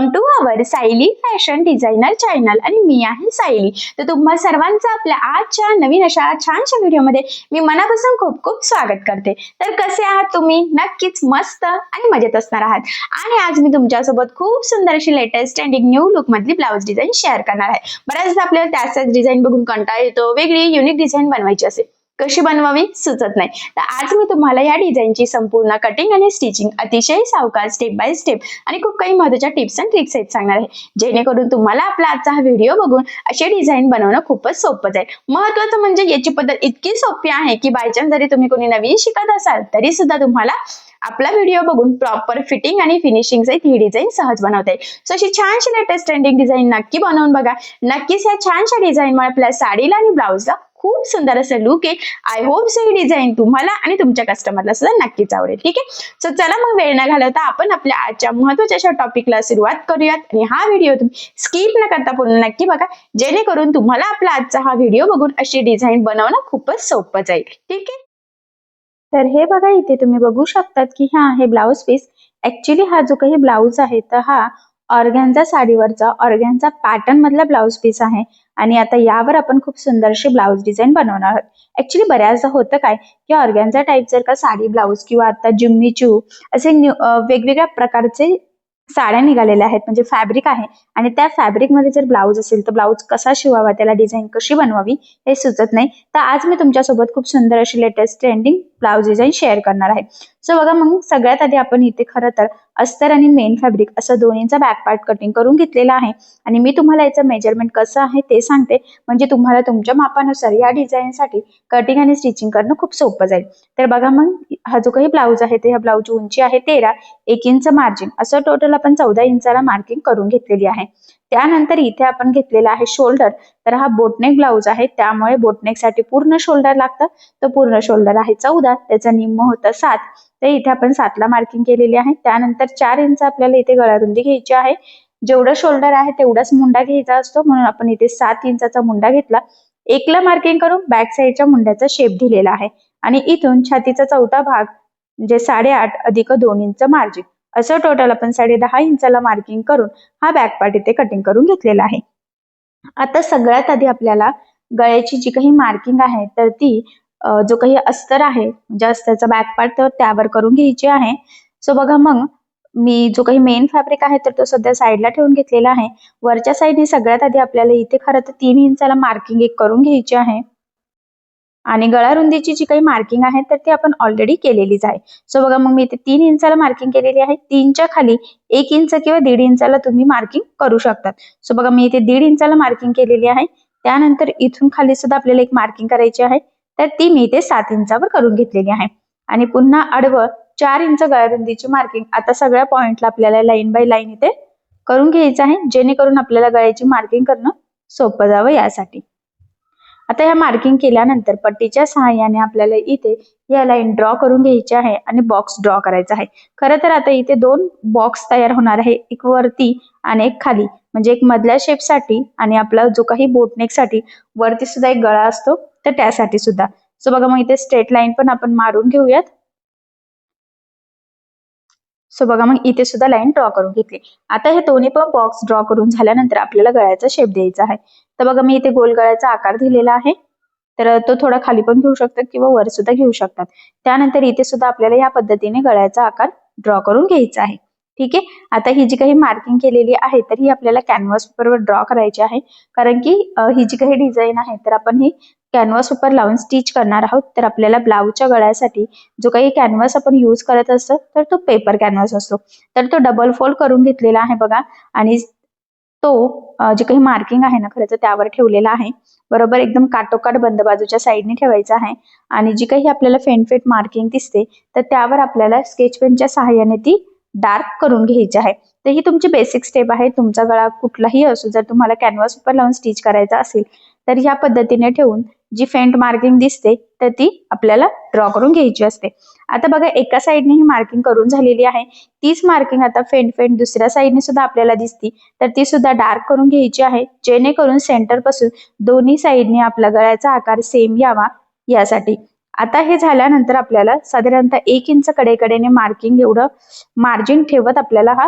Welcome to our Sayali fashion designer channel आणि मी आहे सायली तर तुम्हा सर्वांचं आपल्या आजच्या नवीन अशा छानशा व्हिडिओमध्ये मी मनापासून खूप खूप स्वागत करते. तर कसे आहात तुम्ही? नक्कीच मस्त आणि मजेत असणार आहात. आणि आज मी तुमच्यासोबत खूप सुंदर अशी लेटेस्ट ट्रेंडिंग न्यू लुक मधली ब्लाऊज डिझाईन शेअर करणार आहे. बऱ्याचदा आपल्याला त्याच त्याच डिझाईन बघून कंटाळा येतो वेगळी युनिक डिझाईन बनवायची असेल. कशी बनवावी सुचत नाही. तर आज मी तुम्हाला या डिझाईनची संपूर्ण कटिंग आणि स्टिचिंग अतिशय सावकार स्टेप बाय स्टेप आणि खूप काही महत्त्वाच्या टिप्स अँड ट्रिक्स आहेत सांगणार आहे. जेणेकरून तुम्हाला आपला आजचा हा व्हिडिओ बघून असे डिझाईन बनवणं खूपच सोपं जाईल महत्वाचं म्हणजे याची पद्धत इतकी सोपी आहे की बायचान्स जरी तुम्ही कोणी नवीन शिकत असाल तरी सुद्धा तुम्हाला आपला व्हिडिओ बघून प्रॉपर फिटिंग आणि फिनिशिंग सहित ही डिझाईन सहज बनवता येईल. सो अशी छानशी लेटेस्ट ट्रेंडिंग डिझाईन नक्की बनवून बघा. नक्कीच या छानशा डिझाईनमुळे आपल्या साडीला आणि ब्लाऊजला खूप सुंदर असं लुक आहे. आय होप सो ही डिझाईन तुम्हाला आणि तुमच्या कस्टमरला सुद्धा नक्कीच आवडेल. ठीक आहे? सो चला मग वेळ न घालवता आपण आपल्या आजच्या महत्त्वाच्या अशा टॉपिकला सुरुवात करूयात. आणि हा व्हिडिओ तुम्ही स्किप न करता पूर्ण नक्की बघा. जेणेकरून तुम्हाला आपला आजचा हा व्हिडिओ बघून अशी डिझाईन बनवणं खूपच सोपं जाईल. ठीक आहे? तर हे बघा इथे तुम्ही बघू शकतात की हा आहे ब्लाऊज पीस ऍक्च्युली हा जो काही ब्लाऊज आहे तर हा ऑर्गॅनचा साडीवरचा ऑर्गॅनचा पॅटर्न मधला ब्लाऊज पीस आहे. आणि आता यावर आपण खूप सुंदरशी ब्लाऊज डिझाईन बनवणार आहोत. ऍक्च्युली बऱ्याचदा होतं काय की ऑर्गॅनचा टाईप जर का साडी ब्लाऊज किंवा आता जिम्मी चू असे न्यू वेगवेगळ्या प्रकारचे साड्या निघालेल्या आहेत. म्हणजे फॅब्रिक आहे आणि त्या फॅब्रिकमध्ये जर ब्लाऊज असेल तर ब्लाऊज कसा शिवावा त्याला डिझाईन कशी बनवावी हे सुचत नाही. तर आज मी तुमच्यासोबत खूप सुंदर अशी latest trending blouse design share करणार आहे. सो बघा मग सगळ्यात आधी आपण इथे खरं तर अस्तर आणि मेन फॅब्रिक असं दोन्हीचा बॅक पार्ट कटिंग करून घेतलेला आहे. आणि मी तुम्हाला याचं मेजरमेंट कसं आहे ते सांगते. म्हणजे तुम्हाला तुमच्या मापानुसार या डिझाईनसाठी कटिंग आणि स्टिचिंग करणं खूप सोपं जाईल. तर बघा मग हा जो काही ब्लाऊज आहे ते ह्या ब्लाऊजची उंची आहे तेरा एक इंच मार्जिन असं टोटल आपण चौदा इंचाला मार्किंग करून घेतलेली आहे. त्यानंतर इथे आपण घेतलेला आहे शोल्डर तर हा बोटनेक ब्लाऊज आहे. त्यामुळे बोटनेकसाठी पूर्ण शोल्डर लागतं. तर पूर्ण शोल्डर आहे चौदा. त्याचं निम्म होतं सात. तर इथे आपण सातला मार्किंग केलेली आहे. त्यानंतर चार इंच आपल्याला इथे गळारुंदी घ्यायची आहे. जेवढं शोल्डर आहे तेवढाच मुंडा घ्यायचा असतो. म्हणून आपण इथे सात इंचाचा मुंडा घेतला. एकला मार्किंग करून बॅक साईडच्या मुंड्याचा शेप दिलेला आहे. आणि इथून छातीचा चौथा भाग म्हणजे साडेआठ अधिक दोन इंच मार्जिन असं टोटल आपण साडे दहा इंचाला मार्किंग करून हा बॅक पार्ट इथे कटिंग करून घेतलेला आहे. आता सगळ्यात आधी आपल्याला गळ्याची जी काही मार्किंग आहे तर ती जो काही अस्तर आहे म्हणजे अस्तरचा बॅक पार्ट तर त्यावर करून घ्यायची आहे. सो बघा मग मी जो काही मेन फॅब्रिक आहे तर तो सध्या साईडला ठेवून घेतलेला आहे. वरच्या साईडने सगळ्यात आधी आपल्याला इथे खरं तर तीन इंचाला मार्किंग एक करून घ्यायची आहे. आणि गळा रुंदीची जी काही मार्किंग आहे तर ती आपण ऑलरेडी केलेलीच आहे. सो बघा मग मी इथे तीन इंचाला मार्किंग केलेली आहे. तीनच्या खाली एक इंच किंवा दीड इंचाला तुम्ही मार्किंग करू शकतात. सो बघा मी इथे दीड इंचाला मार्किंग केलेली आहे. त्यानंतर इथून खाली सुद्धा आपल्याला एक मार्किंग करायची आहे. तर ती मी इथे सात इंचावर करून घेतलेली आहे. आणि पुन्हा आडवं चार इंच गळारुंदीची मार्किंग आता सगळ्या पॉइंटला आपल्याला लाईन बाय लाईन इथे करून घ्यायचं आहे. जेणेकरून आपल्याला गळ्याची मार्किंग करणं सोपं जावं यासाठी. आता ह्या मार्किंग केल्यानंतर पट्टीच्या सहाय्याने आपल्याला इथे या लाईन ड्रॉ करून घ्यायची आहे आणि बॉक्स ड्रॉ करायचा आहे. खरं तर आता इथे दोन बॉक्स तयार होणार आहे एक वरती आणि एक खाली. म्हणजे एक मधल्या शेपसाठी आणि आपला जो काही बोटनेकसाठी वरती सुद्धा एक गळा असतो तर त्यासाठी सुद्धा. सो बघा मग इथे स्ट्रेट लाईन पण आपण मारून घेऊयात. सो बघा मग इथे सुद्धा लाईन ड्रॉ करून घेतली. आता हे दोन्ही पण बॉक्स ड्रॉ करून झाल्यानंतर आपल्याला गळ्याचा शेप द्यायचा आहे. तर बघा मी इथे गोल गळ्याचा आकार दिलेला आहे. तर तो थोडा खाली पण घेऊ शकतात किंवा वर सुद्धा घेऊ शकतात. त्यानंतर इथे सुद्धा आपल्याला या पद्धतीने गळ्याचा आकार ड्रॉ करून घ्यायचा आहे. ठीक आहे? आता ही जी काही मार्किंग केलेली आहे तर ही आपल्याला कॅनव्हास पेपरवर ड्रॉ करायची आहे. कारण की ही जी काही डिझाईन आहे तर आपण ही कॅनव्हास उपर लावून स्टिच करणार आहोत तर आपल्याला ब्लाऊजच्या गळ्यासाठी जो काही कॅनव्हास आपण यूज करत असतो तर तो पेपर कॅनव्हास असतो. तर तो डबल फोल्ड करून घेतलेला आहे बघा. आणि तो जे काही मार्किंग आहे ना खरं तर त्यावर ठेवलेला आहे. बरोबर एकदम काटोकाट बंद बाजूच्या साईडने ठेवायचा आहे. आणि जी काही आपल्याला फेनफेट मार्किंग दिसते तर त्यावर आपल्याला स्केच पेनच्या सहाय्याने ती डार्क करून घ्यायची आहे. तर ही तुमची बेसिक स्टेप आहे. तुमचा गळा कुठलाही असो जर तुम्हाला कॅनव्हास उपर लावून स्टिच करायचा असेल तर ह्या पद्धतीने ठेवून जी फेंट मार्किंग दिसते तर ती आपल्याला ड्रॉ करून घ्यायची असते. आता बघा एका साईडने ही मार्किंग करून झालेली आहे. तीच मार्किंग आता फेंट फेंट दुसऱ्या साईडने सुद्धा आपल्याला दिसती. तर ती सुद्धा डार्क करून घ्यायची आहे. जेणेकरून सेंटरपासून दोन्ही साईडने आपला गळ्याचा आकार सेम यावा यासाठी. आता हे झाल्यानंतर आपल्याला साधारणतः एक इंच कडेकडेने मार्किंग एवढं मार्जिन ठेवत आपल्याला हा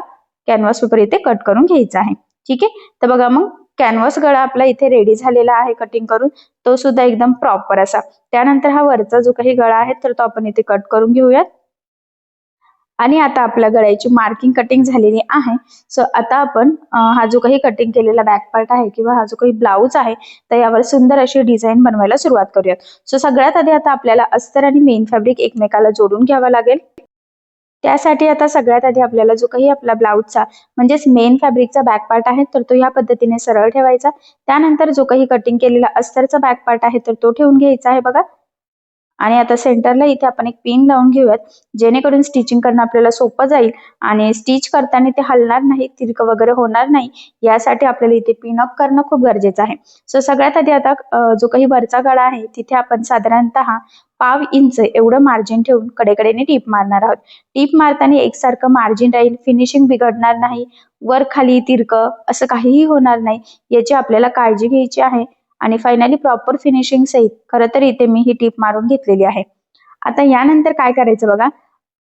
कॅनव्हास पेपर इथे कट करून घ्यायचा आहे. ठीक आहे? तर बघा मग कॅनव्हास गळा आपला इथे रेडी झालेला आहे कटिंग करून. तो सुद्धा एकदम प्रॉपर असा. त्यानंतर हा वरचा जो काही गळा आहे तर तो आपण इथे कट करून घेऊयात. आणि आता आपल्या गळ्याची मार्किंग कटिंग झालेली आहे. सो आता आपण हा जो काही कटिंग केलेला बॅक पार्ट आहे किंवा हा जो काही ब्लाऊज आहे तर यावर सुंदर अशी डिझाईन बनवायला सुरुवात करूयात. सो सगळ्यात आधी आता आपल्याला अस्तर आणि मेन फॅब्रिक एकमेकाला जोडून घ्यावा लागेल. त्यासाठी आता सगळ्यात आधी आपल्याला जो काही आपला ब्लाऊजचा म्हणजेच मेन फॅब्रिकचा बॅक पार्ट आहे तर तो या पद्धतीने सरळ ठेवायचा. त्यानंतर जो काही कटिंग केलेला अस्तरचा बॅक पार्ट आहे तर तो ठेवून घ्यायचा आहे बघा. आणि आता सेंटरला इथे आपण एक पिन लावून घेऊयात. जेणेकरून स्टिचिंग करणं आपल्याला सोपं जाईल आणि स्टिच करताना ते हलणार नाही तिरकं वगैरे होणार नाही यासाठी आपल्याला इथे पिन अप करणं खूप गरजेचं आहे. सो सगळ्यात आधी आता जो काही वरचा गळा आहे तिथे आपण साधारणतः पाव इंच एवढं मार्जिन ठेवून कडेकडेने टीप मारणार आहोत. टीप मारताना एकसारखं मार्जिन राहील फिनिशिंग बिघडणार नाही वर खाली तिरकं असं काहीही होणार नाही. याची आपल्याला काळजी घ्यायची आहे. आणि फायनली प्रॉपर फिनिशिंग सहित खरं तर इथे मी ही टीप मारून घेतलेली आहे. आता यानंतर काय करायचं बघा?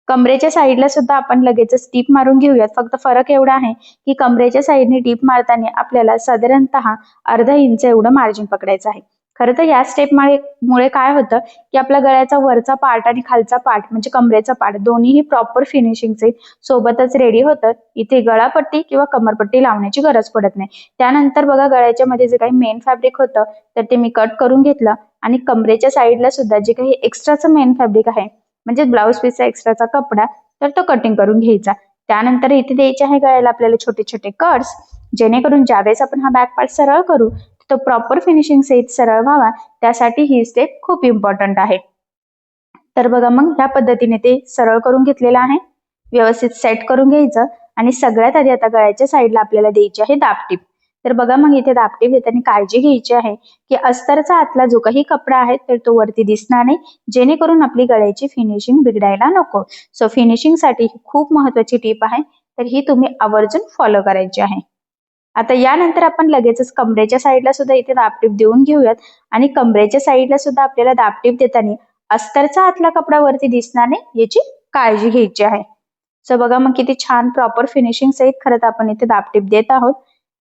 कमरेच्या साईडला सुद्धा आपण लगेचच टीप मारून घेऊयात. फक्त फरक एवढा आहे की कमरेच्या साईडने टीप मारताना आपल्याला साधारणतः अर्धा इंच एवढं मार्जिन पकडायचं आहे. खरं तर या स्टेप मुळे काय होतं की आपल्या गळ्याचा वरचा पार्ट आणि खालचा पार्ट म्हणजे कमरेचा पार्ट दोन्हीही प्रॉपर फिनिशिंगचे सोबतच रेडी होतं इथे गळापट्टी किंवा कमरपट्टी लावण्याची गरज पडत नाही. त्यानंतर बघा गळ्याच्या मध्ये जे काही मेन फॅब्रिक होतं तर ते मी कट करून घेतलं. आणि कमरेच्या साईडला सुद्धा जे काही एक्स्ट्राचं मेन फॅब्रिक आहे म्हणजे ब्लाऊज पीसचा एक्स्ट्राचा कपडा तर तो कटिंग करून घ्यायचा. त्यानंतर इथे द्यायचे आहे गळ्याला आपल्याला छोटे छोटे कट्स जेणेकरून ज्यावेळेस आपण हा बॅक पार्ट सरळ करू तो प्रॉपर फिनिशिंग सहित सरळ व्हावा. त्यासाठी ही स्टेप खूप इम्पॉर्टंट आहे. तर बघा मग ह्या पद्धतीने ते सरळ करून घेतलेलं आहे. व्यवस्थित सेट करून घ्यायचं आणि सगळ्यात आधी आता गळ्याच्या साईडला आपल्याला द्यायची आहे दापटीप. तर बघा मग इथे दापटीप येताना काळजी घ्यायची आहे की अस्तरचा आतला जो काही कपडा आहे तर तो वरती दिसणार नाही. जेणेकरून आपली गळ्याची फिनिशिंग बिघडायला नको. सो फिनिशिंगसाठी ही खूप महत्वाची टीप आहे. तर ही तुम्ही आवर्जून फॉलो करायची आहे. आता यानंतर आपण लगेचच कमरेच्या साईडला सुद्धा इथे दापटीप देऊन घेऊयात. आणि कमरेच्या साईडला सुद्धा आपल्याला दापटीप देताना अस्तरचा आतला कपडा वरती दिसणार नाही याची काळजी घ्यायची आहे. सो बघा मग किती छान प्रॉपर फिनिशिंग सहित खरं तर आपण इथे दापटीप देत आहोत.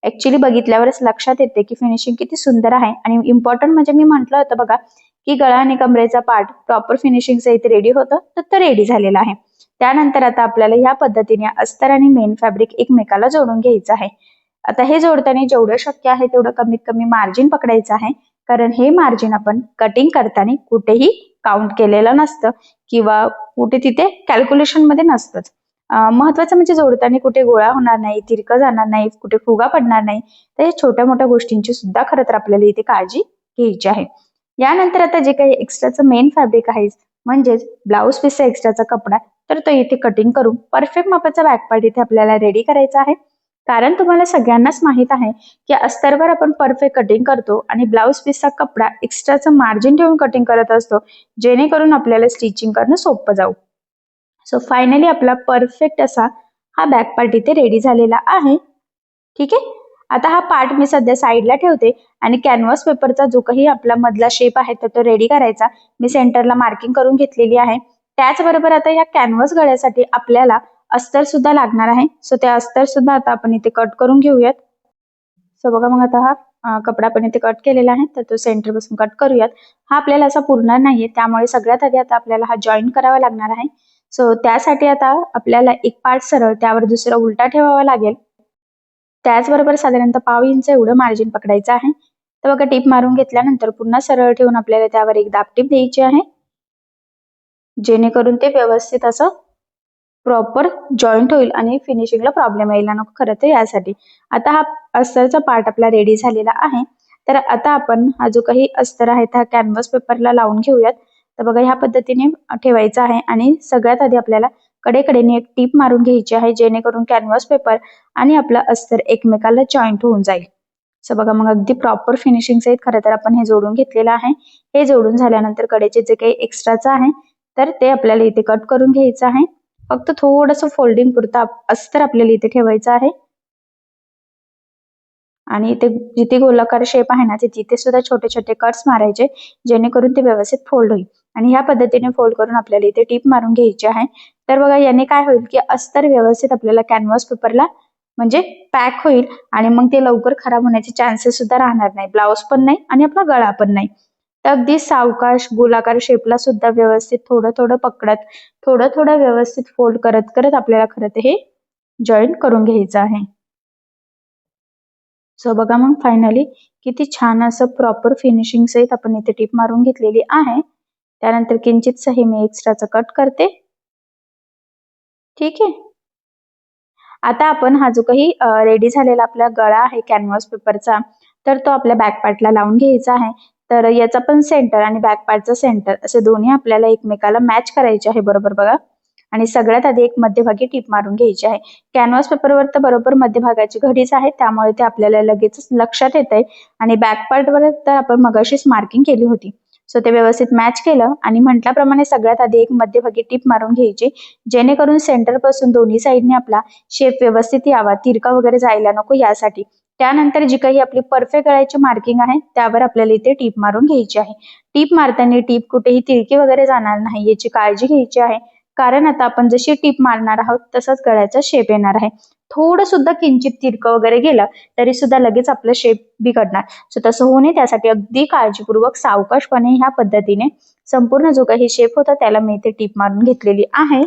ऍक्च्युली बघितल्यावरच लक्षात येते की फिनिशिंग किती सुंदर आहे. आणि इम्पॉर्टंट म्हणजे मी म्हटलं होतं बघा की गळा आणि कमरेचा पार्ट प्रॉपर फिनिशिंग सहित रेडी होतं तर तो रेडी झालेला आहे. त्यानंतर आता आपल्याला या पद्धतीने अस्तर आणि मेन फॅब्रिक एकमेकाला जोडून घ्यायचं आहे. आता हे जोडताना जेवढं शक्य आहे तेवढं कमीत कमी मार्जिन पकडायचं आहे. कारण हे मार्जिन आपण कटिंग करताना कुठेही काउंट केलेलं नसतं किंवा कुठे तिथे कॅल्क्युलेशनमध्ये नसतंच. महत्वाचं म्हणजे जोडताना कुठे गोळा होणार नाही तिरकं जाणार नाही कुठे फुगा पडणार नाही. तर या छोट्या मोठ्या गोष्टींची सुद्धा खरं तर आपल्याला इथे काळजी घ्यायची आहे. यानंतर आता जे काही एक्स्ट्राचं मेन फॅब्रिक आहे म्हणजेच ब्लाऊज पीसचा एक्स्ट्राचा कपडा तर तो इथे कटिंग करून परफेक्ट मापाचा बॅकपार्ट इथे आपल्याला रेडी करायचा आहे. कारण तुम्हाला सगळ्यांनाच माहीत आहे की अस्तरवर आपण परफेक्ट कटिंग करतो आणि ब्लाऊज पीसचा कपडा एक्स्ट्राचं मार्जिन ठेवून कटिंग करत असतो जेणेकरून आपल्याला स्टिचिंग करणं सोपं जाऊ. सो फायनली आपला परफेक्ट असा हा बॅक पार्ट इथे रेडी झालेला आहे. ठीक आहे? आता हा पार्ट मी सध्या साईडला ठेवते आणि कॅनव्हास पेपरचा जो काही आपला मधला शेप आहे तर तो रेडी करायचा. मी सेंटरला मार्किंग करून घेतलेली आहे. त्याचबरोबर आता या कॅनव्हास गळ्यासाठी आपल्याला अस्तर सुद्धा लागणार आहे. सो त्या अस्तर सुद्धा आता आपण इथे कट करून घेऊयात. सो बघा मग आता हा कपडा आपण इथे कट केलेला आहे. तर तो सेंटरपासून कट करूयात. हा आपल्याला असा पुरणार नाहीये. त्यामुळे सगळ्यात आधी आता आपल्याला हा जॉईन करावा लागणार आहे. सो त्यासाठी आता आपल्याला एक पार्ट सरळ त्यावर दुसरा उलटा ठेवावा लागेल. त्याचबरोबर साधारणतः पाव इंच एवढं मार्जिन पकडायचं आहे. तर बघा टीप मारून घेतल्यानंतर पुन्हा सरळ ठेवून आपल्याला त्यावर एक दाबटीप द्यायची आहे. जेणेकरून ते व्यवस्थित असं प्रॉपर जॉईंट होईल आणि फिनिशिंगला प्रॉब्लेम यायला नको खरं तर यासाठी. आता हा अस्तरचा पार्ट आपला रेडी झालेला आहे. तर आता आपण हा जो काही अस्तर आहे हा कॅनव्हास पेपरला लावून घेऊयात. तर बघा ह्या पद्धतीने ठेवायचा आहे आणि सगळ्यात आधी आपल्याला कडेकडेने एक टीप मारून घ्यायची आहे जेणेकरून कॅनव्हास पेपर आणि आपला अस्तर एकमेकाला जॉईंट होऊन जाईल. सो बघा मग अगदी प्रॉपर फिनिशिंग सहित खरं तर आपण हे जोडून घेतलेलं आहे. हे जोडून झाल्यानंतर कडेचे जे काही एक्स्ट्राचं आहे तर ते आपल्याला इथे कट करून घ्यायचं आहे. फक्त थोडस फोल्डिंग पुरतं अस्तर आपल्याला इथे ठेवायचं आहे. आणि इथे जिथे गोलाकार शेप आहे ना ते तिथे सुद्धा छोटे छोटे कट्स मारायचे जेणेकरून ते व्यवस्थित फोल्ड होईल. आणि ह्या पद्धतीने फोल्ड करून आपल्याला इथे टीप मारून घ्यायची आहे. तर बघा याने काय होईल की अस्तर व्यवस्थित आपल्याला कॅनव्हास पेपरला म्हणजे पॅक होईल. आणि मग ते लवकर खराब होण्याचे चान्सेस सुद्धा राहणार नाही. ब्लाऊज पण नाही आणि आपला गळा पण नाही. अगदी सावकाश गोलाकार शेपला सुद्धा व्यवस्थित थोडं थोडं पकडत थोडं थोडं व्यवस्थित फोल्ड करत करत आपल्याला खरं तर हे जॉईन करून घ्यायचं आहे. सो बघा मग फायनली किती छान असं प्रॉपर फिनिशिंग सहित आपण इथे टीप मारून घेतलेली आहे. त्यानंतर किंचित हे मी एक्स्ट्राचं कट करते. ठीक आहे? आता आपण हा जो काही रेडी झालेला आपला गळा आहे कॅनव्हास पेपरचा तर तो आपल्या बॅक पार्टला लावून घ्यायचा आहे. तर याचा पण सेंटर आणि बॅक पार्टचा सेंटर असे दोन्ही आपल्याला एकमेकाला मॅच करायचे आहे बरोबर बघा. आणि सगळ्यात आधी एक मध्यभागी टीप मारून घ्यायची आहे. कॅनव्हास पेपरवर तर बरोबर मध्यभागाची घडीच आहे त्यामुळे ते आपल्याला लगेच लक्षात येत आहे. आणि बॅक पार्टवर तर आपण मगाशीच मार्किंग केली होती. सो ते व्यवस्थित मॅच केलं आणि म्हटल्याप्रमाणे सगळ्यात आधी एक मध्यभागी टीप मारून घ्यायची जेणेकरून सेंटरपासून दोन्ही साईडने आपला शेप व्यवस्थित यावा तिरका वगैरे जायला नको यासाठी. त्यानंतर जी काही आपली परफेक्ट गळ्याची मार्किंग आहे त्यावर आपल्याला इथे टीप मारून घ्यायची आहे. टीप मारताना टीप कुठेही तिरकी वगैरे जाणार नाही याची काळजी घ्यायची आहे. कारण आता आपण जशी टीप मारणार आहोत तसंच गळ्याचा शेप येणार आहे. थोडं सुद्धा किंचित तिरकं वगैरे गेलं तरी सुद्धा लगेच आपलं शेप बिघडणार. सो तसं होऊ नये. त्यासाठी अगदी काळजीपूर्वक सावकाशपणे ह्या पद्धतीने संपूर्ण जो काही शेप होता त्याला मी इथे टीप मारून घेतलेली आहे.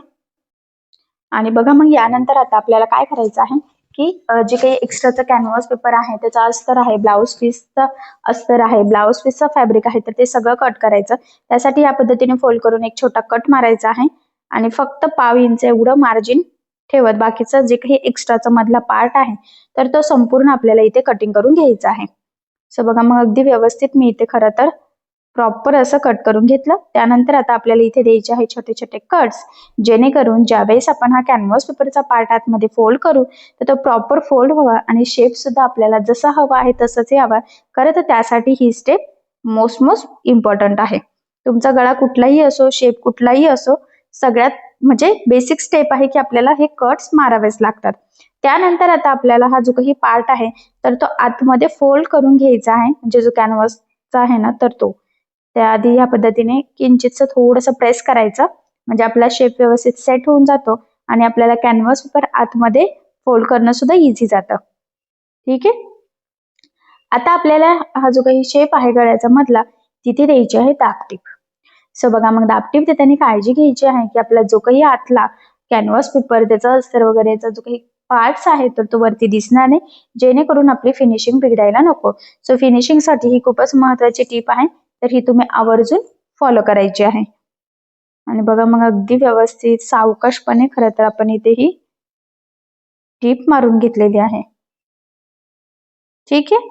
आणि बघा मग यानंतर आता आपल्याला काय करायचं आहे? की जे काही एक्स्ट्राचं कॅनव्हास पेपर आहे त्याचा अस्तर आहे ब्लाऊज पीसचा अस्तर आहे ब्लाऊज पीसचं फॅब्रिक आहे तर ते सगळं कट करायचं. त्यासाठी या पद्धतीने फोल्ड करून एक छोटा कट मारायचा आहे. आणि फक्त पाव इंच एवढं मार्जिन ठेवत बाकीचं जे काही एक्स्ट्राचा मधला पार्ट आहे तर तो संपूर्ण आपल्याला इथे कटिंग करून घ्यायचा आहे. सो बघा मग अगदी व्यवस्थित मी इथे खरं तर प्रॉपर असं कट करून घेतलं. त्यानंतर आता आपल्याला इथे द्यायचे आहे छोटे छोटे कट्स जेणेकरून ज्यावेळेस आपण हा कॅनव्हास पेपरचा पार्ट आतमध्ये फोल्ड करू तर तो प्रॉपर फोल्ड व्हावा आणि शेप सुद्धा आपल्याला जसा हवा आहे तसंच यावा. खरं तर त्यासाठी ही स्टेप मोस्ट मोस्ट इम्पॉर्टंट आहे. तुमचा गळा कुठलाही असो शेप कुठलाही असो सगळ्यात म्हणजे बेसिक स्टेप आहे की आपल्याला हे कट्स मारावेच लागतात. त्यानंतर आता आपल्याला हा जो काही पार्ट आहे तर तो आतमध्ये फोल्ड करून घ्यायचा आहे. म्हणजे जो कॅनव्हासचा आहे ना तर तो. त्याआधी या पद्धतीने किंचितच थोडस प्रेस करायचं. म्हणजे आपला शेप व्यवस्थित सेट होऊन जातो आणि आपल्याला कॅनव्हास पेपर आतमध्ये फोल्ड करणं सुद्धा इझी जातं. ठीक आहे? आता आपल्याला हा जो काही शेप आहे गळ्याचा मधला तिथे द्यायची आहे दापटीप सो बघा मग दापटीप देताना काळजी घ्यायची आहे की आपला जो काही आतला कॅनव्हास पेपर त्याचा अस्तर वगैरेचा जो काही पार्ट्स आहे तर तो वरती दिसणार नाही. जेणेकरून आपली फिनिशिंग बिघडायला नको. सो फिनिशिंगसाठी ही खूपच महत्वाची टीप आहे. तर ही तुम्ही आवर्जून फॉलो करायची आहे. आणि बघा मग अगदी व्यवस्थित सावकाशपणे खरं तर आपण इथे ही टीप मारून घेतलेली आहे. ठीक आहे?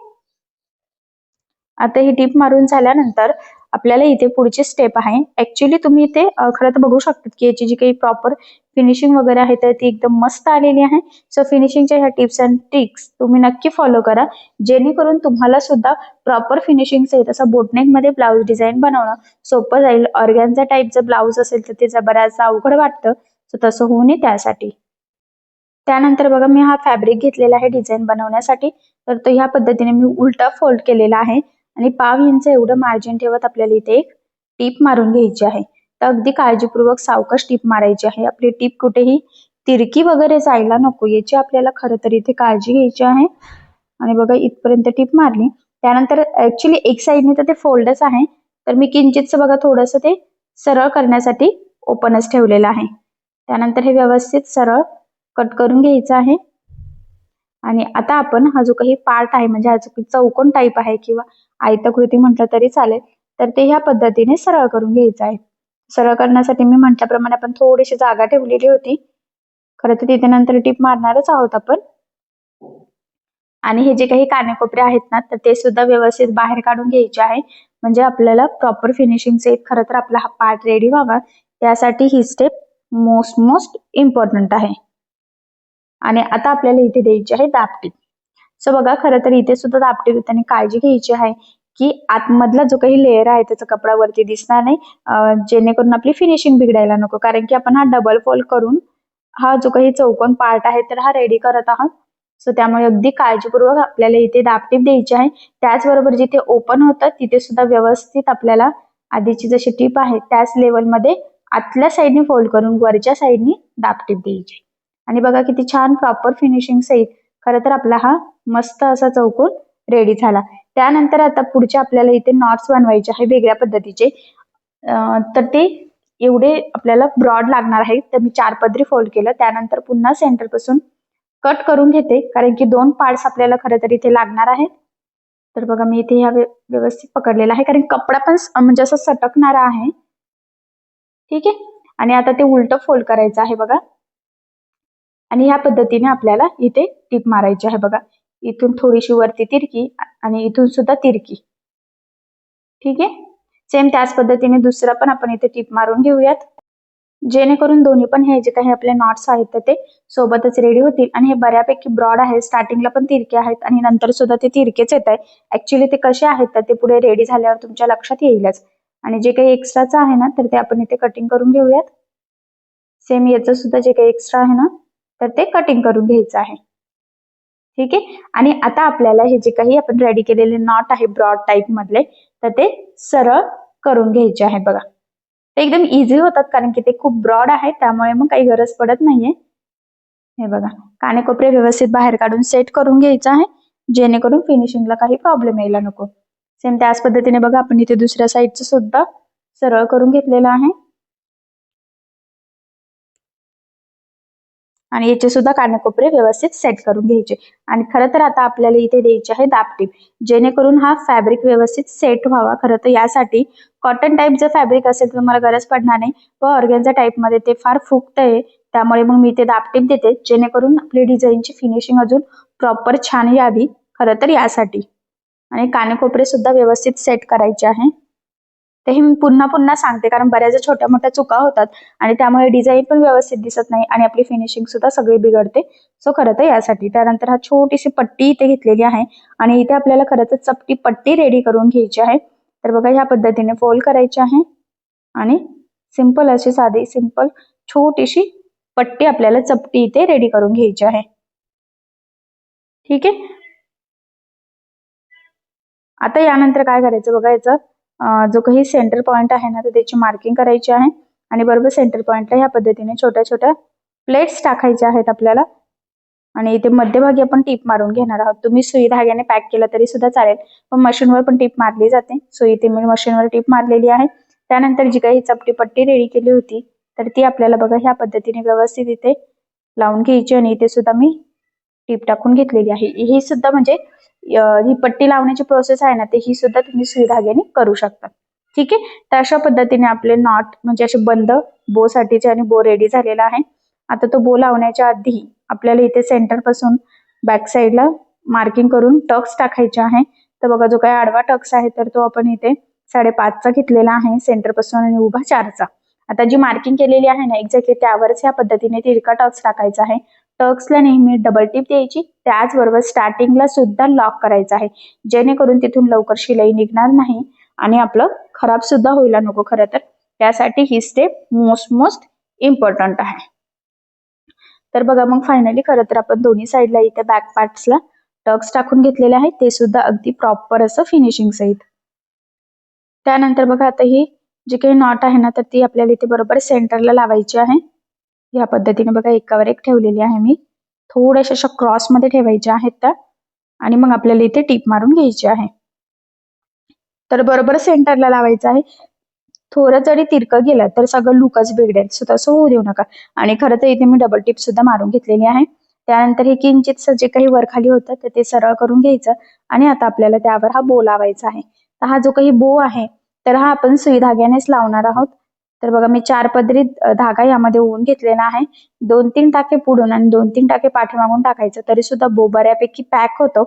आता ही टीप मारून झाल्यानंतर आपल्याला इथे पुढची स्टेप आहे. ऍक्च्युली तुम्ही इथे खरं तर बघू शकता की याची जी काही प्रॉपर फिनिशिंग वगैरे आहे तर ती एकदम मस्त आलेली आहे. सो फिनिशिंगच्या ह्या टिप्स अँड ट्रिक्स तुम्ही नक्की फॉलो करा. जेणेकरून तुम्हाला सुद्धा प्रॉपर फिनिशिंग सहित असं बोटनेकमध्ये ब्लाऊज डिझाईन बनवणं सोपं जाईल. ऑर्गॅनचा टाईप जर ब्लाऊज असेल तर त्याचा बऱ्याच अवघड वाटतं. सो तसं होऊ नये त्यासाठी. त्यानंतर बघा मी हा फॅब्रिक घेतलेला आहे डिझाईन बनवण्यासाठी. तर तो ह्या पद्धतीने मी उलटा फोल्ड केलेला आहे. आणि पाव इंच एवढं मार्जिन ठेवत आपल्याला इथे एक टीप मारून घ्यायची आहे. तर अगदी काळजीपूर्वक सावकाश टीप मारायची आहे. आपली टीप कुठेही तिरकी वगैरे जायला नको. याची आपल्याला खरं तर इथे काळजी घ्यायची आहे. आणि बघा इथपर्यंत टीप मारली. त्यानंतर ऍक्च्युली एक साईडने तर ते फोल्डच आहे. तर मी किंचितच बघा थोडस ते सरळ करण्यासाठी ओपनच ठेवलेलं आहे. त्यानंतर हे व्यवस्थित सरळ कट करून घ्यायचं आहे. आणि आता आपण हा जो काही पार्ट आहे म्हणजे हा जो चौकोन टाईप आहे किंवा आयताकृती म्हटलं तरी चालेल. तर ते ह्या पद्धतीने सरळ करून घ्यायचं आहे. सरळ करण्यासाठी मी म्हटल्याप्रमाणे आपण थोडीशी जागा ठेवलेली होती. खरं तर तिथे नंतर टीप मारणारच आहोत आपण. आणि हे जे काही कानेकोपरे आहेत ना तर ते सुद्धा व्यवस्थित बाहेर काढून घ्यायचे आहे. म्हणजे आपल्याला प्रॉपर फिनिशिंगचे खरं तर आपला हा पार्ट रेडी व्हावा. त्यासाठी ही स्टेप मोस्ट मोस्ट इम्पॉर्टंट आहे. आणि आता आपल्याला इथे द्यायची आहे दापटी सो बघा खरं तर इथे सुद्धा दापटीप देताना काळजी घ्यायची आहे की आतमधला जो काही लेअर आहे त्याचा कपडा वरती दिसणार नाही जेणेकरून आपली फिनिशिंग बिघडायला नको. कारण की आपण हा डबल फोल्ड करून हा जो काही चौकोन पार्ट आहे तर हा रेडी करत आहोत. सो त्यामुळे अगदी काळजीपूर्वक आपल्याला इथे दापटीप द्यायची आहे. त्याचबरोबर जिथे ओपन होतं तिथे सुद्धा व्यवस्थित आपल्याला आधीची जशी टीप आहे त्याच लेवलमध्ये आतल्या साईडने फोल्ड करून वरच्या साईडने दापटीप द्यायची आणि बघा किती छान प्रॉपर फिनिशिंग सहित खरं तर आपला हा मस्त असा चौकोन रेडी झाला. त्यानंतर आता पुढचे आपल्याला इथे नॉट्स बनवायचे आहे वेगळ्या पद्धतीचे. तर ते एवढे आपल्याला ब्रॉड लागणार आहे. तर मी चार पदरी फोल्ड केलं. त्यानंतर पुन्हा सेंटरपासून कट करून घेते. कारण की दोन पार्ट्स आपल्याला खरं तर इथे लागणार आहेत. तर बघा मी इथे ह्या व्यवस्थित पकडलेला आहे. कारण कपडा पण म्हणजे असं सटकणारा आहे. ठीक आहे? आणि आता ते उलट फोल्ड करायचं आहे बघा. आणि ह्या पद्धतीने आपल्याला इथे टीप मारायची आहे बघा. इथून थोडीशी वरती तिरकी आणि इथून सुद्धा तिरकी. ठीक आहे? सेम त्याच पद्धतीने दुसरा पण आपण इथे टीप मारून घेऊयात. जेणेकरून दोन्ही पण हे जे काही आपले नॉट्स आहेत तर ते सोबतच रेडी होतील. आणि हे बऱ्यापैकी ब्रॉड आहे स्टार्टिंगला पण तिरके आहेत आणि नंतर सुद्धा ते तिरकेच येत आहे ऍक्च्युली ते कसे आहेत तर ते पुढे रेडी झाल्यावर तुमच्या लक्षात येईलच. आणि जे काही एक्स्ट्राचं आहे ना तर ते आपण इथे कटिंग करून घेऊयात. सेम याचं सुद्धा जे काही एक्स्ट्रा आहे ना तर ते कटिंग करून घ्यायचं आहे. ठीक आहे? आणि आता आपल्याला हे जे काही आपण रेडी केलेले नॉट आहे ब्रॉड टाईप मधले तर ते सरळ करून घ्यायचे आहे बघा. ते एकदम इझी होतात कारण की ते खूप ब्रॉड आहे त्यामुळे मग काही गरज पडत नाहीये. हे बघा. कानेकोपरे व्यवस्थित बाहेर काढून सेट करून घ्यायचं आहे. जेणेकरून फिनिशिंगला काही प्रॉब्लेम यायला नको. सेम त्याच पद्धतीने बघा आपण इथे दुसऱ्या साईडचं सुद्धा सरळ करून घेतलेलं आहे. आणि याचे सुद्धा कानेकोपरे व्यवस्थित सेट करून घ्यायचे. आणि खरं तर आता आपल्याला इथे द्यायचे आहे दापटीप जेणेकरून हा फॅब्रिक व्यवस्थित सेट व्हावा. खरं तर यासाठी कॉटन टाईप जर फॅब्रिक असेल तर तुम्हाला गरज पडणार नाही. व ऑर्गॅन्झा टाईपमध्ये ते फार फुगतंय. त्यामुळे मग मी ते दापटीप देते. जेणेकरून आपली डिझाईनची फिनिशिंग अजून प्रॉपर छान यावी. खरं तर यासाठी. आणि कानेकोपरे सुद्धा व्यवस्थित सेट करायचे आहे. ते हे मी पुन्हा पुन्हा सांगते कारण बऱ्याच छोट्या मोठ्या चुका होतात आणि त्यामुळे डिझाईन पण व्यवस्थित दिसत नाही आणि आपली फिनिशिंग सुद्धा सगळी बिघडते. सो खरं तर यासाठी त्यानंतर हा छोटीशी पट्टी इथे घेतलेली आहे आणि इथे आपल्याला खरं तर चपटी पट्टी रेडी करून घ्यायची आहे. तर बघा ह्या पद्धतीने फोल्ड करायची आहे आणि सिंपल अशी साधी सिंपल छोटीशी पट्टी आपल्याला चपटी इथे रेडी करून घ्यायची आहे. ठीक आहे? आता यानंतर काय करायचं? बघा याचं जो काही सेंटर पॉइंट आहे ना तर त्याची मार्किंग करायची आहे. आणि बरोबर सेंटर पॉइंटला ह्या पद्धतीने छोट्या छोट्या प्लेट्स टाकायच्या आहेत आपल्याला. आणि इथे मध्यभागी आपण टीप मारून घेणार आहोत. तुम्ही सुई धाग्याने पॅक केलं तरी सुद्धा चालेल. पण मशीनवर पण टीप मारली जाते. सो इथे मी मशीनवर टीप मारलेली आहे. त्यानंतर जी काही चपटी पट्टी रेडी केली होती तर ती आपल्याला बघा ह्या पद्धतीने व्यवस्थित इथे लावून घ्यायची आणि इथे सुद्धा मी टीप टाकून घेतलेली आहे. ही सुद्धा म्हणजे ही पट्टी लावण्याची प्रोसेस आहे ना ते ही सुद्धा तुम्ही सुई धाग्याने करू शकता. ठीक आहे? तर अशा पद्धतीने आपले नॉट म्हणजे असे बंद बो साठीचे आणि बो रेडी झालेला आहे. आता तो बो लावण्याच्या आधी आपल्याला इथे सेंटरपासून बॅक साईडला मार्किंग करून टक्स टाकायचे आहे. तर बघा जो काही आडवा टक्स आहे तर तो आपण इथे साडेपाचचा घेतलेला आहे सेंटरपासून आणि उभा चारचा. आता जी मार्किंग केलेली आहे ना एक्झॅक्टली त्यावरच ह्या पद्धतीने तिरका टक्स टाकायचा आहे. टक्सला नेहमी डबल टिप द्यायची. त्याचबरोबर स्टार्टिंगला सुद्धा लॉक करायचं आहे. जेणेकरून तिथून लवकर शिलाई निघणार नाही आणि आपलं खराब सुद्धा होईल नको खरं तर. त्यासाठी ही स्टेप मोस्ट मोस्ट इम्पॉर्टंट आहे. तर बघा मग फायनली खरं तर आपण दोन्ही साईडला इथे बॅक पार्ट्सला टक्स टाकून घेतलेले आहे ते सुद्धा अगदी प्रॉपर असं फिनिशिंग सहित. त्यानंतर बघा आता ही जी काही नॉट आहे ना तर ती आपल्याला इथे बरोबर सेंटरला लावायची आहे. या पद्धतीने बघा एकावर एक ठेवलेली आहे मी. थोड्याशा अशा क्रॉसमध्ये ठेवायच्या आहेत त्या. आणि मग आपल्याला इथे टीप मारून घ्यायची आहे. तर बरोबर सेंटरला लावायचं आहे. थोडं जरी तिरकं गेलं तर सगळं लुकच बिघडेल. सो तसं होऊ देऊ नका. आणि खरं तर इथे मी डबल टिप सुद्धा मारून घेतलेली आहे. त्यानंतर हे किंचित जे काही वरखाली होतं तर ते सरळ करून घ्यायचं. आणि आता आपल्याला त्यावर हा बो लावायचा आहे. तर हा जो काही बो आहे तर हा आपण सुई धाग्यानेच लावणार आहोत. तर बघा मी चार पदरी धागा यामध्ये ओवून घेतलेला आहे. दोन तीन टाके पुढून आणि दोन तीन टाके पाठीमागून टाकायचं. तरी सुद्धा बो बऱ्यापैकी पॅक होतो.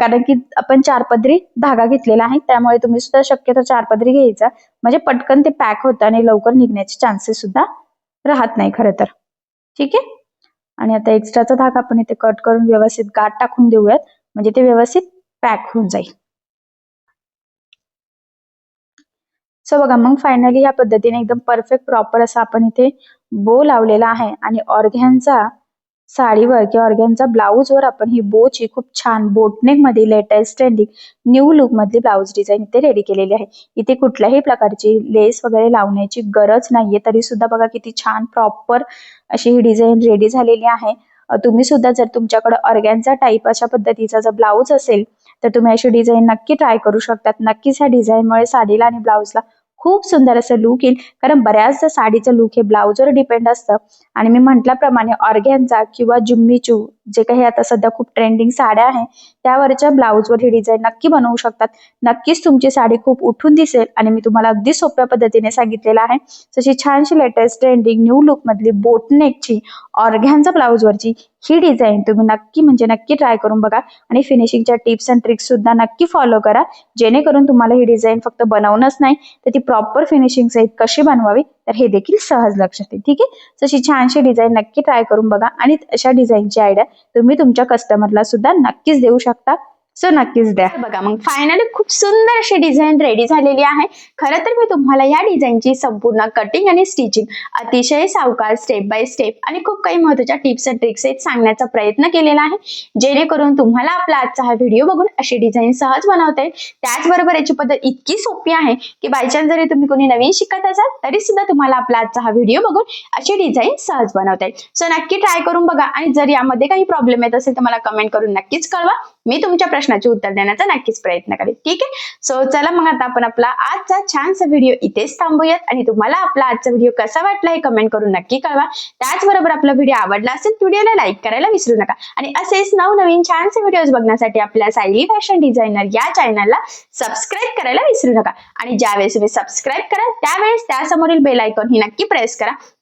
कारण की आपण चार पदरी धागा घेतलेला आहे. त्यामुळे तुम्ही सुद्धा शक्यतो चार पदरी घ्यायचा. म्हणजे पटकन ते पॅक होतं आणि लवकर निघण्याचे चान्सेस सुद्धा राहत नाही खरं तर. ठीक आहे? आणि आता एक्स्ट्राचा धागा आपण इथे कट करून व्यवस्थित गाठ टाकून देऊयात. म्हणजे ते व्यवस्थित पॅक होऊन जाईल. सो बघा मग फायनली या पद्धतीने एकदम परफेक्ट प्रॉपर असा आपण इथे बो लावलेला आहे. आणि ऑर्घ्यांचा साडीवर किंवा ऑर्गॅनचा ब्लाऊजवर आपण ही बोची खूप छान बोटनेकमध्ये लेटेस्ट ट्रेंडिंग न्यू लुक मधली ब्लाऊज डिझाईन इथे रेडी केलेली आहे. इथे कुठल्याही प्रकारची लेस वगैरे लावण्याची गरज नाहीये. तरी सुद्धा बघा किती छान प्रॉपर अशी ही डिझाईन रेडी झालेली आहे. तुम्ही सुद्धा जर तुमच्याकडे ऑर्गॅनचा टाईप अशा पद्धतीचा जर ब्लाऊज असेल तर तुम्ही अशी डिझाईन नक्की ट्राय करू शकतात. नक्कीच ह्या डिझाईनमुळे साडीला आणि ब्लाऊजला खूप सुंदर असं लुक येईल. कारण बऱ्याचदा साडीचं लुक हे ब्लाऊजवर डिपेंड असतं. आणि मी म्हटल्याप्रमाणे ऑर्गॅनचा किंवा जुम्मीचू जे काही आता सध्या खूप ट्रेंडिंग साड्या आहे त्यावरच्या ब्लाऊजवर ही डिझाईन नक्की बनवू शकतात. नक्कीच तुमची साडी खूप उठून दिसेल आणि मी तुम्हाला अगदी सोप्या पद्धतीने सांगितलेलं आहे. तशी छानशी लेटेस्ट ट्रेंडिंग न्यू लुक मधली बोटनेकची ऑर्घ्यांचा ब्लाऊजवरची ही डिझाईन तुम्ही नक्की म्हणजे नक्की ट्राय करून बघा. आणि फिनिशिंगच्या टिप्स अँड ट्रिक्स सुद्धा नक्की फॉलो करा. जेणेकरून तुम्हाला ही डिझाईन फक्त बनवणंच नाही तर ती प्रॉपर फिनिशिंग सहित कशी बनवावी तर हे देखील सहज लक्षात येईल. ठीक आहे? तशी छानशी डिझाईन नक्की ट्राय करून बघा. आणि अशा डिझाईनची आयडिया तुम्ही तुमच्या कस्टमरला सुद्धा नक्कीच देऊ शकता. सो नक्कीच द्या. बघा. मग फायनली खूप सुंदर अशी डिझाईन रेडी झालेली आहे. खरं तर मी तुम्हाला या डिझाईनची संपूर्ण कटिंग आणि स्टिचिंग अतिशय सावकार स्टेप बाय स्टेप आणि खूप काही महत्त्वाच्या टिप्स अँड ट्रिक्स आहेत सांगण्याचा प्रयत्न केलेला आहे. जेणेकरून तुम्हाला आपला आजचा हा व्हिडिओ बघून अशी डिझाईन सहज बनवता येईल. त्याचबरोबर याची पद्धत इतकी सोपी आहे की बायचान्स जरी तुम्ही कोणी नवीन शिकत असाल तरी सुद्धा तुम्हाला आपला आजचा हा व्हिडिओ बघून अशी डिझाईन सहज बनवता येईल. सो नक्की ट्राय करून बघा आणि जर यामध्ये काही प्रॉब्लेम येत असेल तर मला कमेंट करून नक्कीच कळवा. मी तुमच्या प्रश्नाचे उत्तर देण्याचा नक्कीच प्रयत्न करेन. ठीक आहे? सो चला मग आता आपण आपला आजचा छानसा व्हिडिओ इथेच थांबूयात आणि तुम्हाला आपला आजचा व्हिडिओ कसा वाटला हे कमेंट करून नक्की कळवा. त्याचबरोबर आपला व्हिडिओ आवडला असेल व्हिडिओला लाईक करायला विसरू नका. आणि असेच नवनवीन छानसे व्हिडिओज बघण्यासाठी आपल्या सायली फॅशन डिझायनर या चॅनलला सबस्क्राईब करायला विसरू नका. आणि ज्यावेळेस तुम्ही सबस्क्राईब कराल त्यावेळेस त्यासमोरील बेल आयकॉन ही नक्की प्रेस करा.